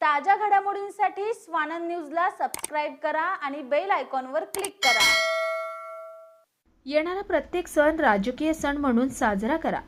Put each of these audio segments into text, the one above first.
ताज्या घडामोडींसाठी स्वानंद न्यूजला सबस्क्राईब करा आणि बेल आयकॉनवर क्लिक करा. येणारा प्रत्येक सण राजकीय सण म्हणून साजरा करा.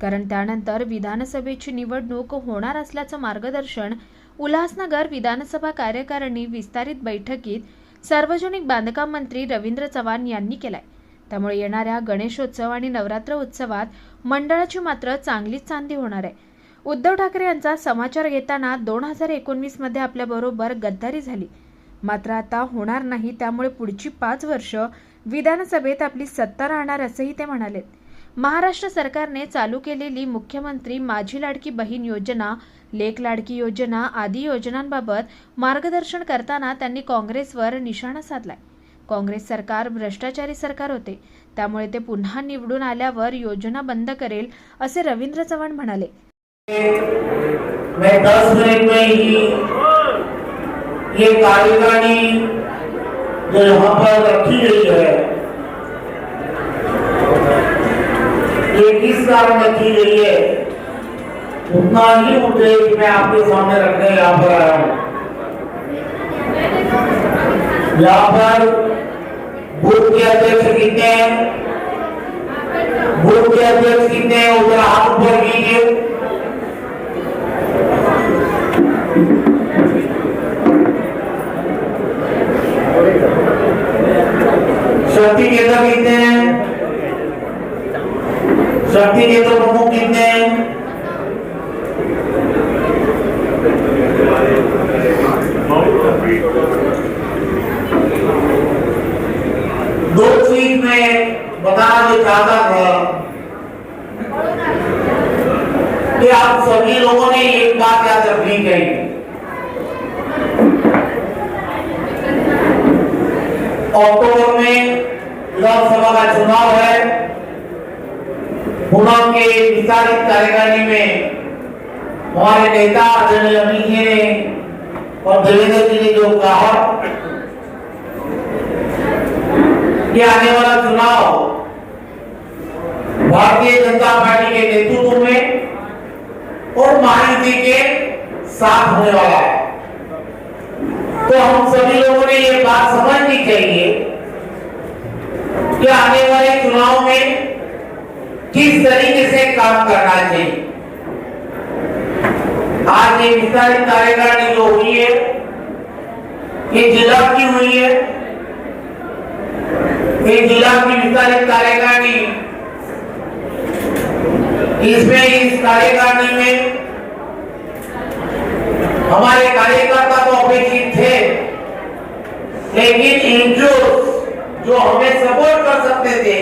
कारण त्यानंतर विधानसभेची निवडणूक होणार असल्याचं मार्गदर्शन उल्हासनगर विधानसभा कार्यकारिणी विस्तारित बैठकीत सार्वजनिक बांधकाम मंत्री रवींद्र चव्हाण यांनी केलाय. त्यामुळे येणाऱ्या गणेशोत्सव आणि नवरात्र उत्सवात मंडळाची मात्र चांगलीच चांदी होणार आहे. उद्धव ठाकरे यांचा समाचार घेताना दोन हजार एकोणवीसमध्ये आपल्याबरोबर गद्दारी झाली. मात्र आता होणार नाही त्यामुळे पुढची पाच वर्ष विधानसभेत आपली सत्ता राहणार असंही ते म्हणाले. महाराष्ट्र सरकारने चालू केलेली मुख्यमंत्री माझी लाडकी बहीण योजना लेक लाडकी योजना आदी योजनांबाबत मार्गदर्शन करताना त्यांनी काँग्रेसवर निशाणा साधलाय. काँग्रेस सरकार भ्रष्टाचारी सरकार होते. त्यामुळे ते पुन्हा निवडून आल्यावर योजना बंद करेल असे रवींद्र चव्हाण म्हणाले. मैं दस मिनट में ही ये कार्यकारिणी जो यहाँ पर रखी गई है, ये किस कारण रखी गई है? उतना ही उद्देश्य मैं आपके सामने रखने यहाँ पर आया हूँ। यहाँ पर बूथ के अध्यक्ष कितने हैं? बूथ के अध्यक्ष कितने हैं? उधर हाथ ऊपर कीजिए शक्ति केंद्र कितने हैं शक्ति केंद्र प्रमुख कितने हैं दो चीज़ में बताना जो चाहता था कि आप सभी लोगों ने एक बात याद रखनी चाहिए अक्टूबर में विधानसभा का चुनाव है। पुनः के विस्तारित कार्यकारिणी में हमारे नेता आदरणीय अमित जी ने और देवेंद्र जी ने जो कहा, कि आने वाला चुनाव भारतीय जनता पार्टी के नेतृत्व में और महायुति के साथ होने वाला है। तो हम सभी लोगों ने ये बात समझनी चाहिए कि आने वाले चुनाव में किस तरीके से काम करना चाहिए। आज ये विस्तारित कार्यकारिणी जो हुई है, ये जिला की हुई है, ये जिला की विस्तारित कार्यकारिणी, इसमें इस कार्यकारिणी में हमारे कार्यकर्ता अपेक्षित थे लेकिन एनजीओ जो हमें सपोर्ट कर सकते थे,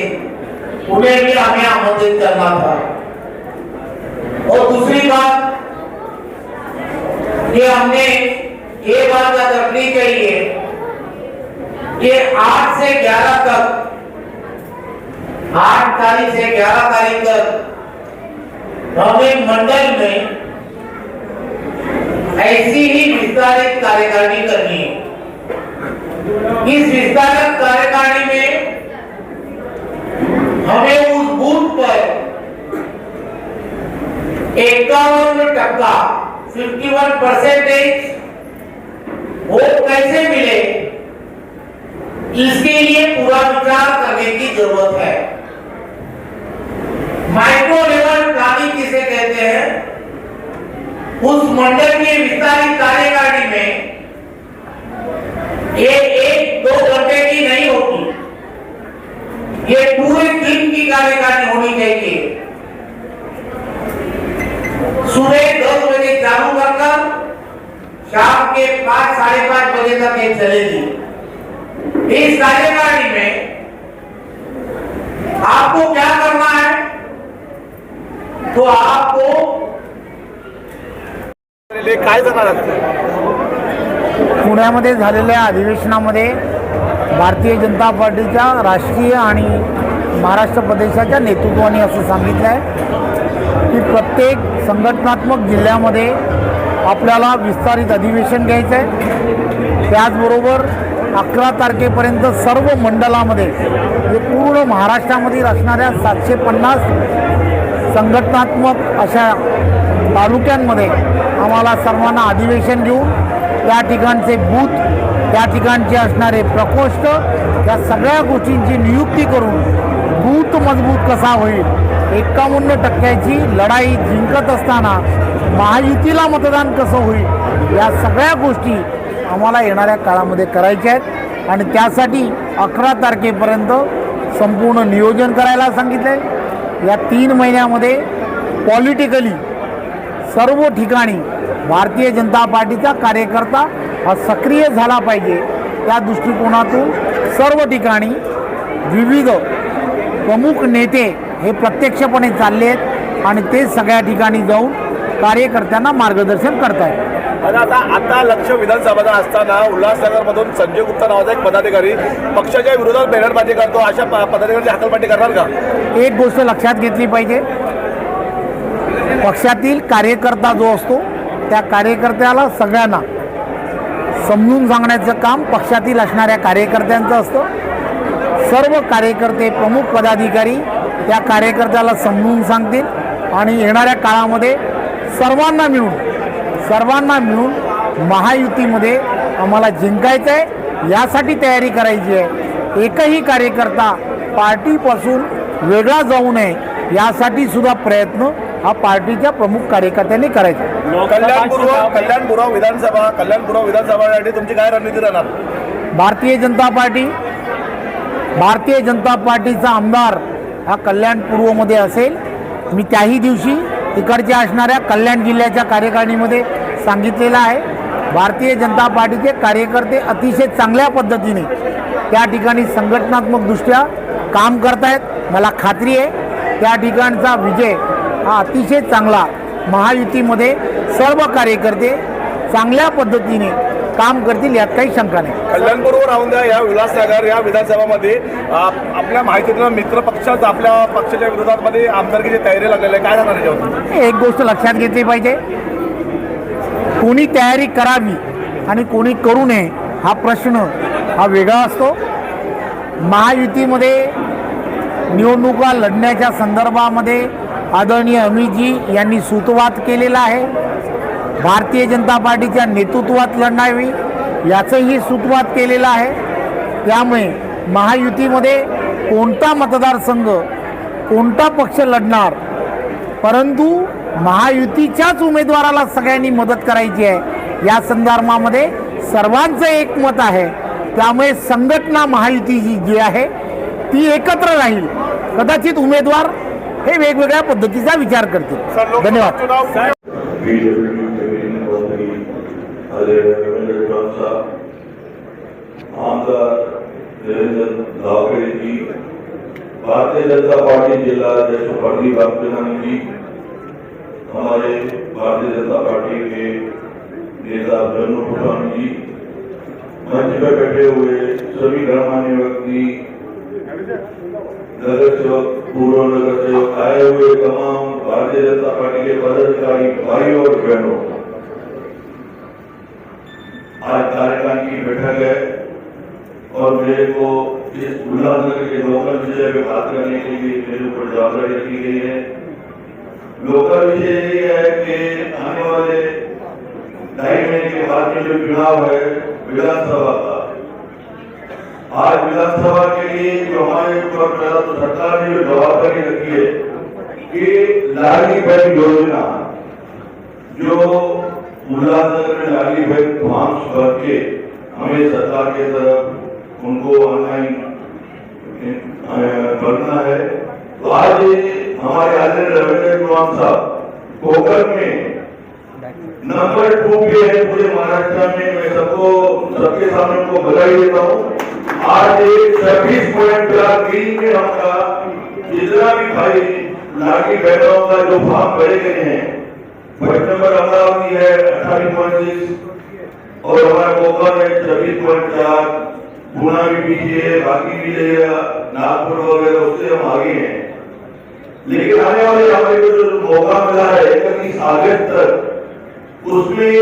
उन्हें भी हमें आमंत्रित करना था। और दूसरी बात, कि हमने ये बात याद रखनी चाहिए कि आठ से 11 तक, आठ तारीख से 11 तारीख तक, हमें मंडल में ऐसी ही विस्तारित कार्यकारिणी करनी है। इस विस्तारित कार्यकारिणी में हमें उस बूथ पर इक्यावन टक्का 51 परसेंटेज वोट कैसे मिले? इसके लिए पूरा विचार करने की ज़रूरत है। माइक्रो लेवल प्लानिंग किसे कहते हैं? उस मंडल की विस्तारित कार्यकारिणी में ये एक दो घंटे की नहीं होगी। ये पूरे दिन की कार्यकारिणी होनी चाहिए। सुबह दस बजे चालू कर शाम के पाँच, साढ़े पाँच बजे तक ये चलेगी। इस कार्यकारिणी में आपको क्या करना है? तो आपको काय जाणार? पुण्यामध्ये झालेल्या अधिवेशनामध्ये भारतीय जनता पार्टीच्या राष्ट्रीय आणि महाराष्ट्र प्रदेशाच्या नेतृत्वाने असं सांगितलं आहे की प्रत्येक संघटनात्मक जिल्ह्यामध्ये आपल्याला विस्तारित अधिवेशन घ्यायचं आहे. त्याचबरोबर अकरा तारखेपर्यंत सर्व मंडलामध्ये जे म्हणजे पूर्ण महाराष्ट्रामध्ये असणाऱ्या सातशे पन्नास संघटनात्मक अशा तालुक्यांमध्ये आम्हाला सर्वांना अधिवेशन घेऊन त्या ठिकाणचे बूथ त्या ठिकाणचे असणारे प्रकोष्ठ या सगळ्या गोष्टींची नियुक्ती करून बूथ मजबूत कसा होईल एकावन्न टक्क्याची लढाई जिंकत असताना महायुतीला मतदान कसं होईल या सगळ्या गोष्टी आम्हाला येणाऱ्या काळामध्ये करायच्या आहेत. आणि त्यासाठी अकरा तारखेपर्यंत संपूर्ण नियोजन करायला सांगितलं आहे या तीन महिन्यामध्ये पॉलिटिकली सर्व ठिकाणी भारतीय जनता पार्टीचा कार्यकर्ता हा सक्रिय झाला पाहिजे. त्या दृष्टिकोनातून सर्व ठिकाणी विविध प्रमुख नेते हे प्रत्यक्षपणे चालले आहेत आणि ते सगळ्या ठिकाणी जाऊन कार्यकर्त्यांना मार्गदर्शन करतायत. आणि आता आता लक्ष विधानसभेचा असताना उल्हासनगरमधून संजय गुप्ता नावाचा एक पदाधिकारी पक्षाच्या विरोधात बॅनरबाजी करतो. अशा पदाधिकाऱ्यांची हकलपट्टी करणार का? एक गोष्ट लक्षात घेतली पाहिजे. पक्षातील कार्यकर्ता जो असतो त्या कार्यकर्त्याला सगळ्यांना समजून सांगण्याचं काम पक्षातील असणाऱ्या कार्यकर्त्यांचं असतं. सर्व कार्यकर्ते प्रमुख पदाधिकारी त्या कार्यकर्त्याला समजून सांगतील आणि येणाऱ्या काळामध्ये सर्वांना मिळून सर्वांना मिळून महायुतीमध्ये आम्हाला जिंकायचं आहे. यासाठी तयारी करायची आहे. एकही कार्यकर्ता पार्टीपासून वेगळा जाऊ नये यासाठी सुद्धा प्रयत्न हा पार्टीच्या प्रमुख कार्यकर्त्यांनी करायचा. कल्याणपूर्व कल्याणपूर्व विधानसभा कल्याणपूर्व विधानसभासाठी तुमची काय रणनीती राहणार? भारतीय जनता पार्टी भारतीय जनता पार्टीचा आमदार हा कल्याण पूर्वमध्ये असेल. मी त्याही दिवशी तिकडच्या असणाऱ्या कल्याण जिल्ह्याच्या कार्यकारिणीमध्ये सांगितलेलं आहे. भारतीय जनता पार्टीचे कार्यकर्ते अतिशय चांगल्या पद्धतीने त्या ठिकाणी संघटनात्मकदृष्ट्या काम करतायत. मला खात्री आहे. त्या ठिकाणचा विजय हा अतिशय चांगला महायुतीमध्ये सर्व कार्यकर्ते चांगल्या पद्धतीने काम करतील यात काही शंका नाही. कल्याणपूर्व राहून द्या या उल्हासनगर या विधानसभामध्ये आप- आपल्या माहितीतून मित्र पक्षात आपल्या पक्षाच्या विरोधात मध्ये आमदारकीची तयारी लागलेली आहे. काय जाणार याच्यावर? एक गोष्ट लक्षात घेतली पाहिजे. कोणी तयारी करावी आणि कोणी करू नये हा प्रश्न हा वेगळा असतो. महायुतीमध्ये निवडणुका लढण्याच्या संदर्भामध्ये आदरणीय अमितजी यांनी सूतवाद केलेला आहे. भारतीय जनता पार्टीच्या नेतृत्वात लढणावी याचंही सूतवाद केलेलं आहे. त्यामुळे महायुतीमध्ये कोणता मतदारसंघ कोणता पक्ष लढणार? परंतु महायुतीच्याच उमेदवाराला सगळ्यांनी मदत करायची आहे. या संदर्भामध्ये सर्वांचं एक मत आहे. त्यामुळे संघटना महायुतीची जी आहे ती एकत्र राहील. कदाचित उमेदवार हे वेगवेगळ्या पद्धतीचा विचार सर करतील धन्यवाद. भारतीय जनता पार्टी जिला अध्यक्ष प्रदीप बागचंदानी जी हमारे भारतीय जनता पार्टी के नेता जन्नू भूटान जी मंच पर बैठे हुए सभी गणमान्य व्यक्ति नगर सेवक पूर्व नगर सेवक आए हुए तमाम भारतीय जनता पार्टी के पदाधिकारी भाई और बहनों, आज कार्यकारिणी की बैठक है और मेरे को इस उल्लासनगर के लोकल विषय में बात करने के लिए मेरे ऊपर जवाबदारी रखी गई है। लोकल विषय ये है कि आने वाले ढाई महीने के बाद में जो चुनाव है, विधानसभा का आज विधानसभा के लिए जो हमारे ऊपर तो सरकार ने जो जवाबदारी रखी है कि लाडली बहन योजना, जो उल्लासनगर में लाडली बहन फॉर्म्स भर के हमें सरकार के तरफ़ उनको ऑनलाइन भरना है। तो आज हमारे आदरणीय रविंद्र कुमार साहब कोकर में नंबर टू पे है पूरे महाराष्ट्र में। मैं सबको, सबके सामने उनको बधाई देता हूँ। आज एक छब्बीस पॉइंट का ग्रीन में हमारा जितना भी भाई लाठी बहनों का जो फॉर्म भरे गए हैं फ़र्स्ट नंबर अमरावती है अठारह पॉइंट और हमारा कोकर है छब्बीस पॉइंट चार पूना भी पीछे बाकी भी रहेगा नागपुर वगैरह उससे हम आगे हैं। लेकिन आने वाले हमारे को जो मौका मिला है इकतीस अगस्त तक, उसमें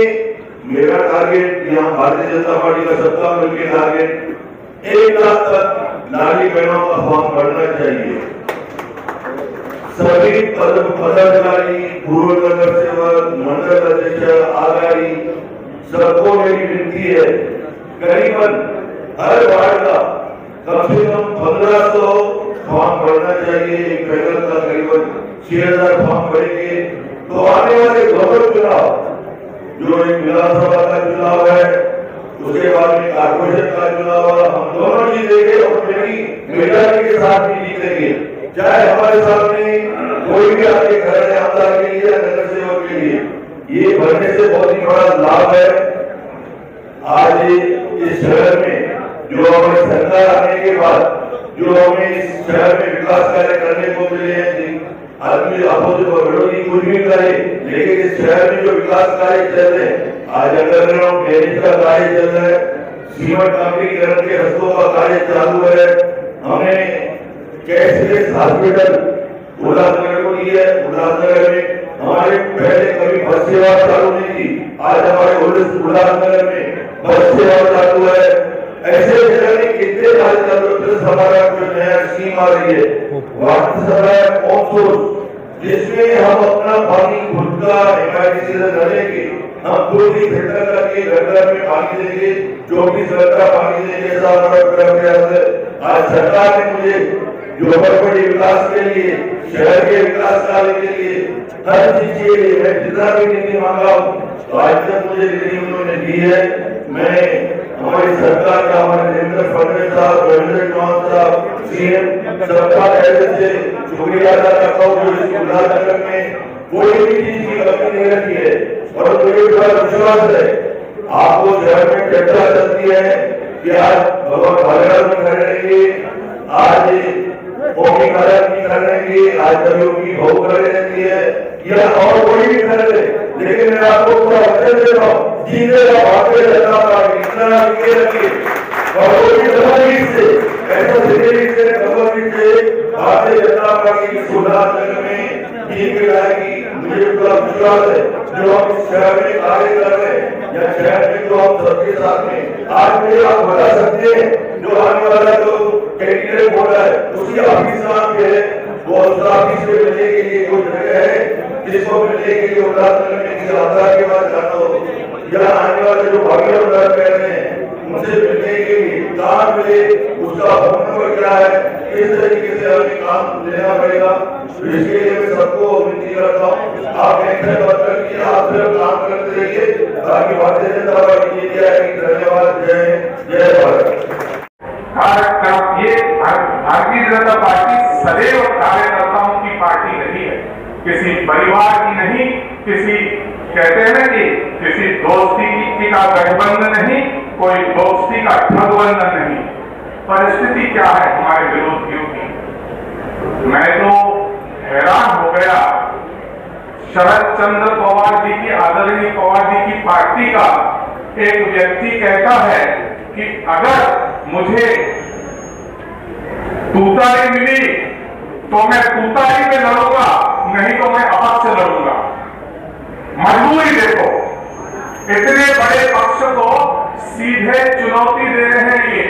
मेरा टारगेट यहाँ भारतीय जनता पार्टी का सबका मिलकर टारगेट एक लाख तक नारी बहनों का फॉर्म भरना चाहिए। सभी पद, पदाधिकारी, पूर्व नगर सेवक, मंडल अध्यक्ष आगाड़ी सबको मेरी विनती है, करीबन हर वार्ड का कम से कम पंद्रह सौ फॉर्म भरना चाहिए। एक पैदल का करीबन छह हज़ार फॉर्म भरेंगे। तो आने वाले दोनों चुनाव, जो एक विधानसभा का चुनाव है, उसके बाद में कारपोरेशन का चुनाव और मेरी मेजॉरिटी के साथ भी जीतेंगे चाहे हमारे सामने कोई भी आके खड़े है आमदार के लिए या नगर सेवक के लिए, ये भरने से बहुत ही बड़ा लाभ है। आज इस शहर में जो हमारी सरकार आने के बाद जो हमें इस शहर में विकास कार्य करने को मिले हैं आदमी अपोजिट और विरोधी कुछ भी करे, लेकिन इस शहर में जो विकास कार्य चल रहे हैं, आज अंडरग्राउंड ड्रेनेज का कार्य चल रहा है सीमेंट कांक्रीकरण के रस्तों का कार्य चालू है। हमने कैशलेस हॉस्पिटल उल्लासनगर को दी है उल्लासनगर में हमारे पहले कभी बस सेवा चालू नहीं थी आज हमारे उल्लास- उल्लासनगर में बस सेवा चालू है। ऐसे जगह कितने है? प्लस हमारा कुछ नया स्कीम आ रही है। वाटर सप्लाई ऑन सोर्स जिसमें हम अपना पानी खुद का एमआईडीसी से भरेंगे। हम खुद ही फ़िल्टर करके घर घर में पानी देंगे चौबीस घंटा पानी देंगे आज सरकार ने मुझे जो बड़े विकास के लिए, शहर के विकास कार्य के लिए हर चीज़ के लिए मैं जितना भी निधि मांगा हूँ तो आज तक मुझे निधि उन्होंने दी है। मैं हमारी सरकार का, हमारे देवेंद्र फडणवीस साहब, रविंद्र चौहान साहब, सीएम सरकार ऐसे से शुक्रिया अदा करता हूँ जो इस उल्लासनगर में कोई भी चीज़ की कमी नहीं रखी है। और मुझे बड़ा विश्वास है। आपको शहर में चर्चा चलती है कि आज भगवान में खड़े आज की खड़े आज कवियों की भाव खड़े है या और कोई भी खड़े लेकिन मैं आपको पूरा वचन दे रहा हूँ। पार्टी इतना रखिए। और कोई भी गवर्नमेंट से ऐसा ज़िंदगी से गवर्नमेंट से भारतीय जनता पार्टी की सुधार में जीत के लाएगी। मुझे पूरा विश्वास है। जो हम इस शहर में कार्य कर रहे हैं, या शहर में जो हम सबके साथ में आज मुझे आप बता सकते हैं, जो आने वाला जो कैंडिडेट हो रहा है, उसी ऑफ़िस नाम पे है। वो ऑफ़िस में मिलने के लिए जो जगह है? जिसको मिलने के लिए उदाहरण में किसी आधार के बाद जाना हो। या आने वाले जो भाग्य उदाहरण कह रहे हैं उनसे मिलने के कहाँ मिले उसका फ़ोन नंबर क्या है किस तरीके से हमें काम लेना पड़ेगा। तो इसके लिए मैं सबको विनती करता हूँ, आप टेंशन मत करिए आप सिर्फ़ काम करते रहिए। ताकि भारतीय जनता पार्टी जीत जाएगी धन्यवाद। जय जय भारत। ये भारतीय जनता पार्टी सदैव कार्यकर्ताओं की पार्टी नहीं है। किसी परिवार की नहीं, किसी कहते हैं कि किसी दोस्ती की का गठबंधन नहीं कोई दोस्ती का ठगबंधन नहीं। परिस्थिति क्या है हमारे विरोधियों की? मैं तो हैरान हो गया। शरद चंद्र पवार जी की, आदरणीय पवार जी की पार्टी का एक व्यक्ति कहता है कि अगर मुझे तूतारी मिली तो मैं तूतारी में लड़ूँगा नहीं तो मैं अपक्ष से लड़ूँगा मजबूरी देखो इतने बड़े पक्ष को सीधे चुनौती दे रहे हैं ये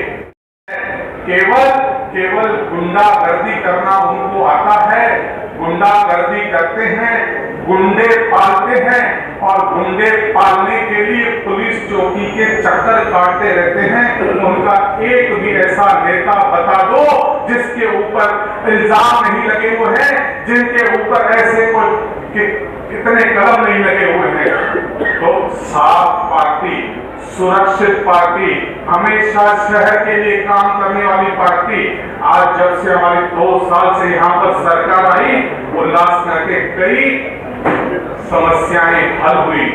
केवल केवल गुंडागर्दी करना आता है गुंडागर्दी करते हैं गुंडे पालते हैं और गुंडे पालने के लिए पुलिस चौकी के चक्कर काटते रहते हैं। उनका एक भी ऐसा नेता बता दो जिसके ऊपर इल्ज़ाम नहीं लगे हुए हैं जिनके ऊपर ऐसे कोई कि, कितने कदम नहीं लगे हुए हैं। तो साफ़ पार्टी सुरक्षित पार्टी हमेशा शहर के लिए काम करने वाली पार्टी आज जब से हमारी दो साल से यहाँ पर सरकार आई उल्लासनगर के कई समस्याएँ हल हुई।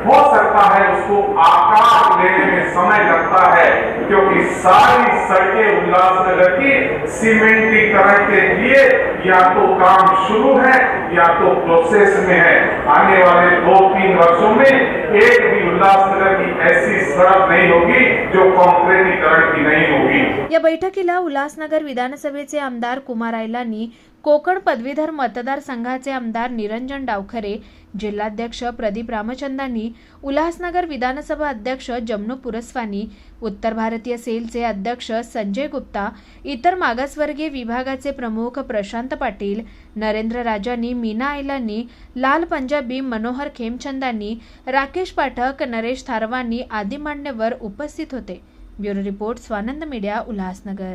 हो सकता है उसको आकार देने में समय लगता है, क्योंकि सारी सड़कें उल्लासनगर की सीमेंटीकरण के लिए या तो काम शुरू है या तो प्रोसेस में है। आने वाले दो तीन वर्षों में एक की ऐसी सड़क नहीं होगी जो कॉन्क्रीटीकरण की नहीं होगी। या बैठकीला उल्हासनगर विधानसभेचे आमदार कुमार आयलांनी कोकण पदवीधर मतदारसंघाचे आमदार निरंजन डावखरे जिल्हाध्यक्ष प्रदीप रामचंदानी उल्हासनगर विधानसभा अध्यक्ष जमनू पुरस्वानी उत्तर भारतीय सेलचे अध्यक्ष संजय गुप्ता इतर मागासवर्गीय विभागाचे प्रमुख प्रशांत पाटील नरेंद्र राजांनी मीना आयलांनी लाल पंजाबी मनोहर खेमचंदांनी राकेश पाठक नरेश थारवानी आदी मान्यवर उपस्थित होते. Bureau report Swanand media Ulhasnagar.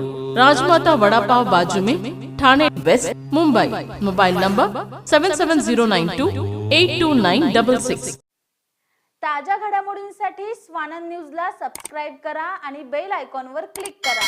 Rajmata vada pav बाजू में Thane west Mumbai. Mobile number seven seven zero nine two eight two nine double six ताज्या घडामोडींसाठी स्वानंद न्यूजला सबस्क्राईब करा आणि बेल आयकॉनवर क्लिक करा.